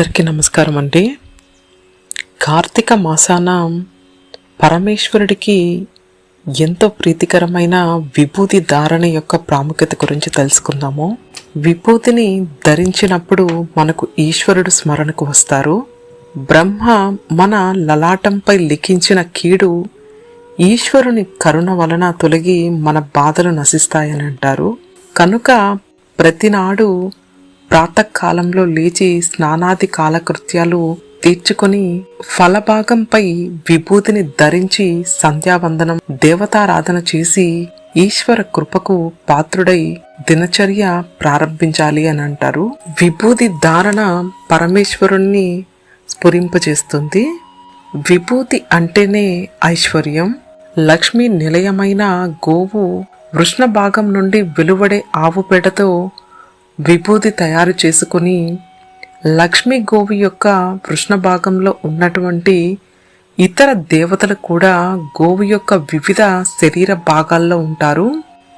అందరికీ నమస్కారం అండి. కార్తీక మాసాన పరమేశ్వరుడికి ఎంతో ప్రీతికరమైన విభూతి ధారణ యొక్క ప్రాముఖ్యత గురించి తెలుసుకుందాము. విభూతిని ధరించినప్పుడు మనకు ఈశ్వరుడు స్మరణకు వస్తారు. బ్రహ్మ మన లలాటంపై లిఖించిన కీడు ఈశ్వరుని కరుణ వలన తొలగి మన బాధలు నశిస్తాయని అంటారు. కనుక ప్రతినాడు ప్రాతకాలంలో లేచి స్నానాది కాలకృత్యాలు తీర్చుకొని ఫలభాగంపై విభూతిని ధరించి సంధ్యావందనం దేవతారాధన చేసి ఈశ్వర కృపకు పాత్రుడై దినచర్య ప్రారంభించాలి అని అంటారు. విభూతి ధారణ పరమేశ్వరుణ్ణి స్ఫురింపజేస్తుంది. విభూతి అంటేనే ఐశ్వర్యం. లక్ష్మీ నిలయమైన గోవు వృష్ణ భాగం నుండి వెలువడే ఆవు పేడతో విభూతి తయారు చేసుకుని లక్ష్మీ గోవు యొక్క వృష్ణ భాగంలో ఉన్నటువంటి ఇతర దేవతలు కూడా గోవు యొక్క వివిధ శరీర భాగాల్లో ఉంటారు.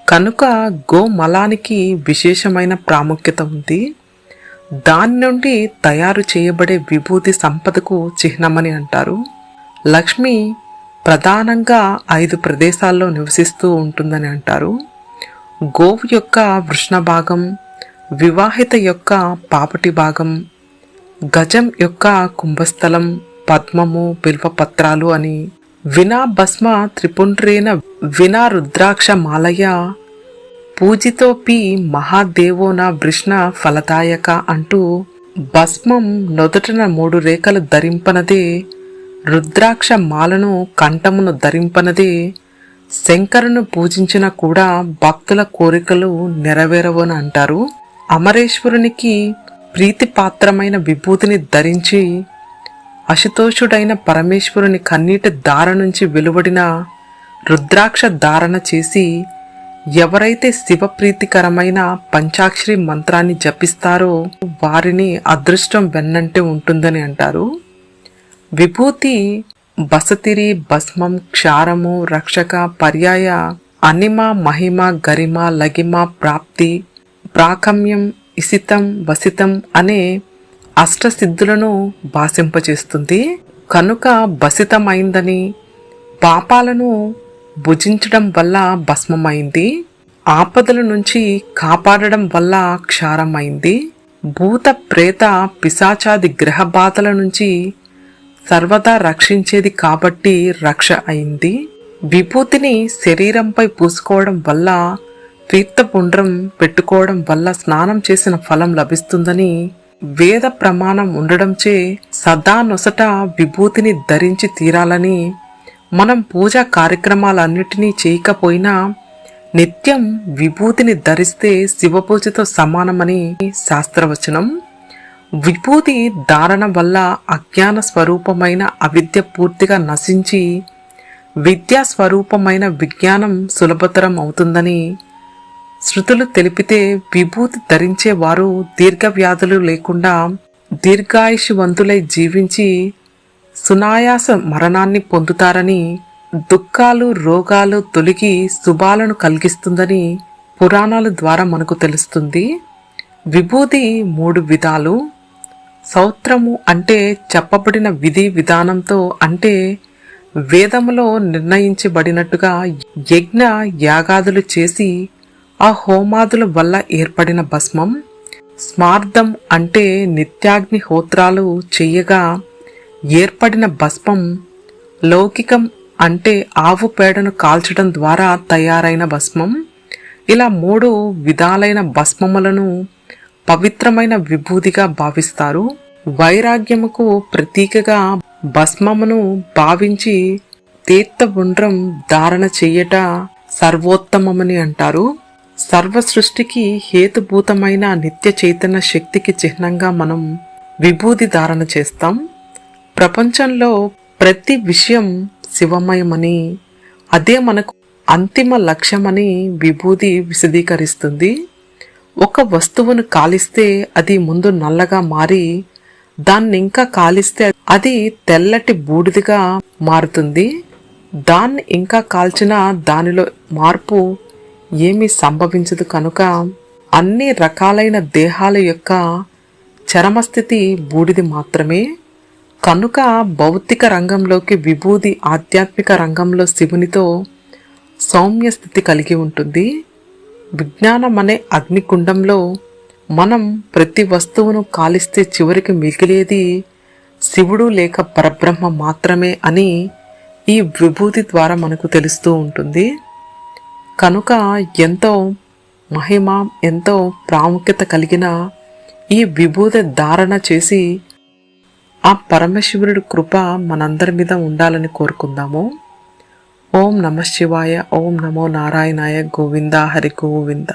కనుక గోమలానికి విశేషమైన ప్రాముఖ్యత ఉంది. దాని నుండి తయారు చేయబడే విభూతి సంపదకు చిహ్నమని అంటారు. లక్ష్మి ప్రధానంగా ఐదు ప్రదేశాల్లో నివసిస్తూ ఉంటుందని అంటారు. గోవు యొక్క వృష్ణ భాగం వివాహిత యొక్క పాపటి భాగం గజం యొక్క కుంభస్థలం పద్మము బిల్వపత్రాలు అని వినా భస్మ త్రిపుండ్రేన వినా రుద్రాక్ష మాలయ పూజితోపి మహాదేవోన వృష్ణ ఫలదాయక అంటూ భస్మం నొదటన మూడు రేఖలు ధరింపనదే రుద్రాక్ష మాలను కంఠమును ధరింపనదే శంకరును పూజించిన కూడా భక్తుల కోరికలు నెరవేరవని అంటారు అమరేశ్వరునికి ప్రీతిపాత్రమైన విభూతిని ధరించి అశుతోషుడైన పరమేశ్వరుని కన్నీటి దార నుంచి వెలువడిన రుద్రాక్ష ధారణ చేసి ఎవరైతే శివప్రీతికరమైన పంచాక్షరి మంత్రాన్ని జపిస్తారో వారిని అదృష్టం వెన్నంటే ఉంటుందని అంటారు. విభూతి బసతిరి భస్మం క్షారము రక్షక పర్యాయ అనిమ మహిమ గరిమ లగిమ ప్రాప్తి ప్రాకమ్యం ఇసితం వసితం అనే అష్టసిద్ధులను భాషింపచేస్తుంది. కనుక బసితమైందని పాపాలను భుజించడం వల్ల భస్మమైంది ఆపదల నుంచి కాపాడడం వల్ల క్షారమైంది. భూత ప్రేత పిశాచాది గ్రహ బాధల నుంచి సర్వదా రక్షించేది కాబట్టి రక్ష అయింది. విభూతిని శరీరంపై పూసుకోవడం వల్ల తీర్థపుండ్రం పెట్టుకోవడం వల్ల స్నానం చేసిన ఫలం లభిస్తుందని వేద ప్రమాణం ఉండడంచే సదా నొసట విభూతిని ధరించి తీరాలని మనం పూజా కార్యక్రమాలన్నిటినీ చేయకపోయినా నిత్యం విభూతిని ధరిస్తే శివపూజతో సమానమని శాస్త్రవచనం. విభూతి ధారణ వల్ల అజ్ఞాన స్వరూపమైన అవిద్య పూర్తిగా నశించి విద్యా స్వరూపమైన విజ్ఞానం సులభతరం అవుతుందని శృతులు తెలిపితే విభూతి ధరించే వారు దీర్ఘవ్యాధులు లేకుండా దీర్ఘాయుషవంతులై జీవించి సునాయాస మరణాన్ని పొందుతారని దుఃఖాలు రోగాలు తొలగి శుభాలను కలిగిస్తుందని పురాణాల ద్వారా మనకు తెలుస్తుంది. విభూతి మూడు విధాలు. సౌత్రము అంటే చెప్పబడిన విధి విధానంతో అంటే వేదములో నిర్ణయించబడినట్టుగా యజ్ఞ యాగాదులు చేసి ఆ హోమాదుల వల్ల ఏర్పడిన భస్మం. స్మార్థం అంటే నిత్యాగ్ని హోత్రాలు చెయ్యగా ఏర్పడిన భస్మం లౌకికం అంటే ఆవు పేడను కాల్చడం ద్వారా తయారైన భస్మం. ఇలా మూడు విధాలైన భస్మములను పవిత్రమైన విభూతిగా భావిస్తారు. వైరాగ్యముకు ప్రతీకగా భస్మమును భావించి తీర్థ ఉండ్రం ధారణ చెయ్యట సర్వోత్తమమని అంటారు. సర్వ సృష్టికి హేతుభూతమైన నిత్య చైతన్య శక్తికి చిహ్నంగా మనం విభూతి ధారణ చేస్తాం. ప్రపంచంలో ప్రతి విషయం శివమయమని అదే మనకు అంతిమ లక్ష్యమని విభూతి విశదీకరిస్తుంది. ఒక వస్తువును కాలిస్తే అది ముందు నల్లగా మారి దాన్ని ఇంకా కాలిస్తే అది తెల్లటి బూడిదిగా మారుతుంది. దాన్ని ఇంకా కాల్చిన దానిలో మార్పు ఏమీ సంభవించదు కనుక అన్ని రకాలైన దేహాల యొక్క చరమస్థితి బూడిది మాత్రమే. కనుక భౌతిక రంగంలోకి విభూది ఆధ్యాత్మిక రంగంలో శివునితో సౌమ్య స్థితి కలిగి ఉంటుంది. విజ్ఞానం అనే అగ్నికుండంలో మనం ప్రతి వస్తువును కాలిస్తే చివరికి మిగిలేది శివుడు లేక పరబ్రహ్మ మాత్రమే అని ఈ విభూతి ద్వారా మనకు తెలుస్తూ ఉంటుంది. కనుక ఎంతో మహిమ ఎంతో ప్రాముఖ్యత కలిగిన ఈ విభూత ధారణ చేసి ఆ పరమశివుడి కృప మనందరి మీద ఉండాలని కోరుకుందాము. ఓం నమ శివాయ ఓం నమో నారాయణాయ గోవింద హరి గోవింద.